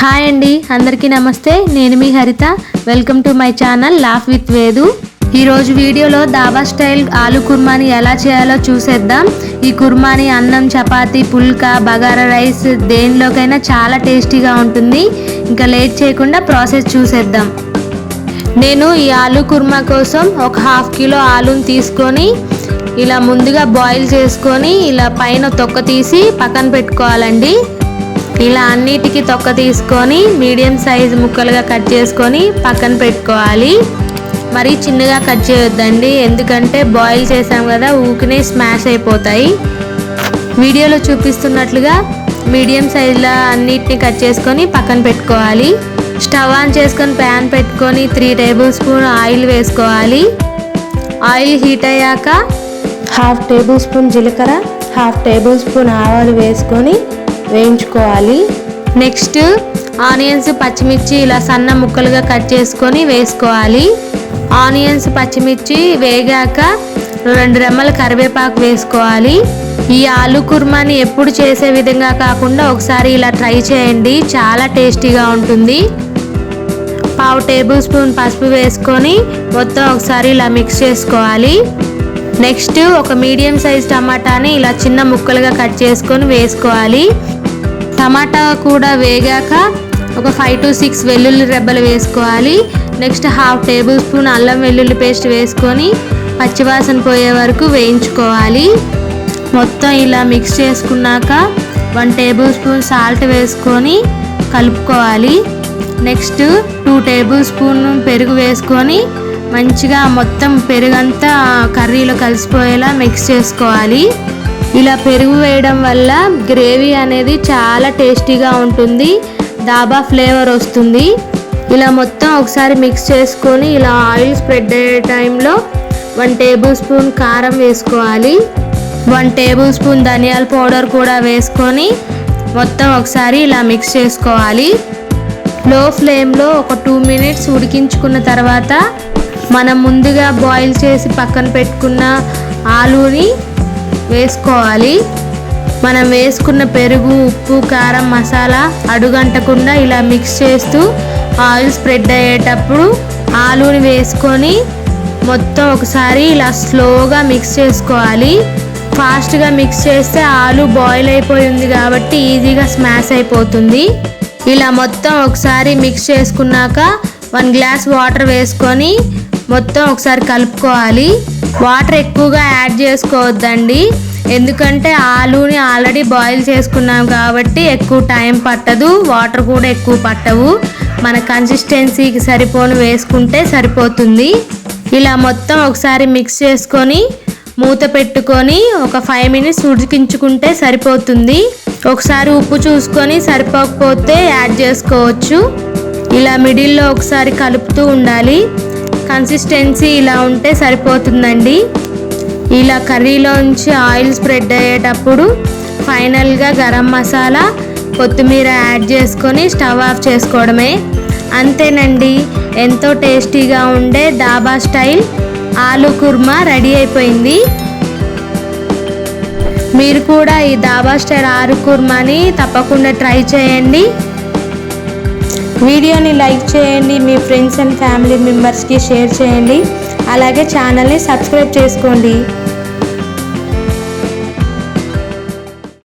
Hi అండి అందరికీ నమస్తే. నేను మీ Haritha. Welcome to my channel laugh with Vedu ఈరోజు వీడియోలో దాబా స్టైల్ ఆలు కుర్మాని ఎలా చేయాలో చూసేద్దాం. ఈ కుర్మాని అన్నం చపాతి పుల్కా బగారా రైస్ దేనిలోకైనా చాలా టేస్టీగా ఉంటుంది. ఇంకా లేట్ చేయకుండా ప్రాసెస్ చూసేద్దాం. నేను ఈ ఆలు కుర్మా కోసం ఒక హాఫ్ కిలో ఆలుని తీసుకొని ఇలా ముందుగా బాయిల్ చేసుకొని ఇలా పైన తొక్క తీసి పక్కన పెట్టుకోవాలండి. ఇలా అన్ని అన్నిటికీ తొక్క తీసుకొని మీడియం సైజ్ ముక్కలుగా కట్ చేసుకొని పక్కన పెట్టుకోవాలి. మరీ చిన్నగా కట్ చేయొద్దండి. ఎందుకంటే బాయిల్ చేసాం కదా ఊకినే స్మాష్ అయిపోతాయి. వీడియోలో చూపిస్తున్నట్లుగా మీడియం సైజులో అన్నిటిని కట్ చేసుకొని పక్కన పెట్టుకోవాలి. స్టవ్ ఆన్ చేసుకొని ప్యాన్ పెట్టుకొని త్రీ టేబుల్ స్పూన్ ఆయిల్ వేసుకోవాలి. ఆయిల్ హీట్ అయ్యాక హాఫ్ టేబుల్ స్పూన్ జీలకర్ర హాఫ్ టేబుల్ స్పూన్ ఆవాలు వేసుకొని వేయించుకోవాలి. నెక్స్ట్ ఆనియన్స్ పచ్చిమిర్చి ఇలా సన్న ముక్కలుగా కట్ చేసుకొని వేసుకోవాలి. ఆనియన్స్ పచ్చిమిర్చి వేగాక రెండు రెమ్మల కరివేపాకు వేసుకోవాలి. ఈ ఆలు కుర్మాని ఎప్పుడు చేసే విధంగా కాకుండా ఒకసారి ఇలా ట్రై చేయండి. చాలా టేస్టీగా ఉంటుంది. పావు టేబుల్ స్పూన్ పసుపు వేసుకొని మొత్తం ఒకసారి ఇలా మిక్స్ చేసుకోవాలి. నెక్స్ట్ ఒక మీడియం సైజ్ టమాటాని ఇలా చిన్న ముక్కలుగా కట్ చేసుకొని వేసుకోవాలి. టమాటా కూడా వేగాక ఒక ఫైవ్ టు సిక్స్ వెల్లుల్లి రెబ్బలు వేసుకోవాలి. నెక్స్ట్ హాఫ్ టేబుల్ స్పూన్ అల్లం వెల్లుల్లి పేస్ట్ వేసుకొని పచ్చివాసన పోయే వరకు వేయించుకోవాలి. మొత్తం ఇలా మిక్స్ చేసుకున్నాక వన్ టేబుల్ స్పూన్ సాల్ట్ వేసుకొని కలుపుకోవాలి. నెక్స్ట్ టూ టేబుల్ స్పూన్ పెరుగు వేసుకొని మంచిగా మొత్తం పెరుగంతా కర్రీలో కలిసిపోయేలా మిక్స్ చేసుకోవాలి. ఇలా పెరుగు వేయడం వల్ల గ్రేవీ అనేది చాలా టేస్టీగా ఉంటుంది దాబా ఫ్లేవర్ వస్తుంది. ఇలా మొత్తం ఒకసారి మిక్స్ చేసుకొని ఇలా ఆయిల్ స్ప్రెడ్ అయ్యే టైంలో వన్ టేబుల్ స్పూన్ కారం వేసుకోవాలి. వన్ టేబుల్ స్పూన్ ధనియాల పౌడర్ కూడా వేసుకొని మొత్తం ఒకసారి ఇలా మిక్స్ చేసుకోవాలి. లో ఫ్లేమ్లో ఒక టూ మినిట్స్ ఉడికించుకున్న తర్వాత మనం ముందుగా బాయిల్ చేసి పక్కన పెట్టుకున్న ఆలూని వేసుకోవాలి. మనం వేసుకున్న పెరుగు ఉప్పు కారం మసాలా అడుగంటకుండా ఇలా మిక్స్ చేస్తూ ఆయిల్ స్ప్రెడ్ అయ్యేటప్పుడు ఆలూని వేసుకొని మొత్తం ఒకసారి ఇలా స్లోగా మిక్స్ చేసుకోవాలి. ఫాస్ట్గా మిక్స్ చేస్తే ఆలు బాయిల్ అయిపోయింది కాబట్టి ఈజీగా స్మాష్ అయిపోతుంది. ఇలా మొత్తం ఒకసారి మిక్స్ చేసుకున్నాక వన్ గ్లాస్ వాటర్ వేసుకొని మొత్తం ఒకసారి కలుపుకోవాలి. వాటర్ ఎక్కువగా యాడ్ చేసుకోవద్దండి. ఎందుకంటే ఆలుని ఆల్రెడీ బాయిల్ చేసుకున్నాం కాబట్టి ఎక్కువ టైం పట్టదు. వాటర్ కూడా ఎక్కువ పట్టవు. మన కన్సిస్టెన్సీకి సరిపోను వేసుకుంటే సరిపోతుంది. ఇలా మొత్తం ఒకసారి మిక్స్ చేసుకొని మూత పెట్టుకొని ఒక ఫైవ్ మినిట్స్ ఉడికించుకుంటే సరిపోతుంది. ఒకసారి ఉప్పు చూసుకొని సరిపోకపోతే యాడ్ చేసుకోవచ్చు. ఇలా మిడిల్లో ఒకసారి కలుపుతూ ఉండాలి. కన్సిస్టెన్సీ ఇలా ఉంటే సరిపోతుందండి. ఇలా కర్రీలోంచి ఆయిల్ స్ప్రెడ్ అయ్యేటప్పుడు ఫైనల్గా గరం మసాలా కొత్తిమీర యాడ్ చేసుకొని స్టవ్ ఆఫ్ చేసుకోవడమే. అంతేనండి ఎంతో టేస్టీగా ఉండే డాబా స్టైల్ ఆలు కుర్మా రెడీ అయిపోయింది. మీరు కూడా ఈ దాబా స్టైల్ ఆలు కుర్మాని తప్పకుండా ట్రై చేయండి. వీడియోని లైక్ చేయండి మీ ఫ్రెండ్స్ అండ్ ఫ్యామిలీ మెంబర్స్కి షేర్ చేయండి. అలాగే ఛానల్ని సబ్స్క్రైబ్ చేసుకోండి.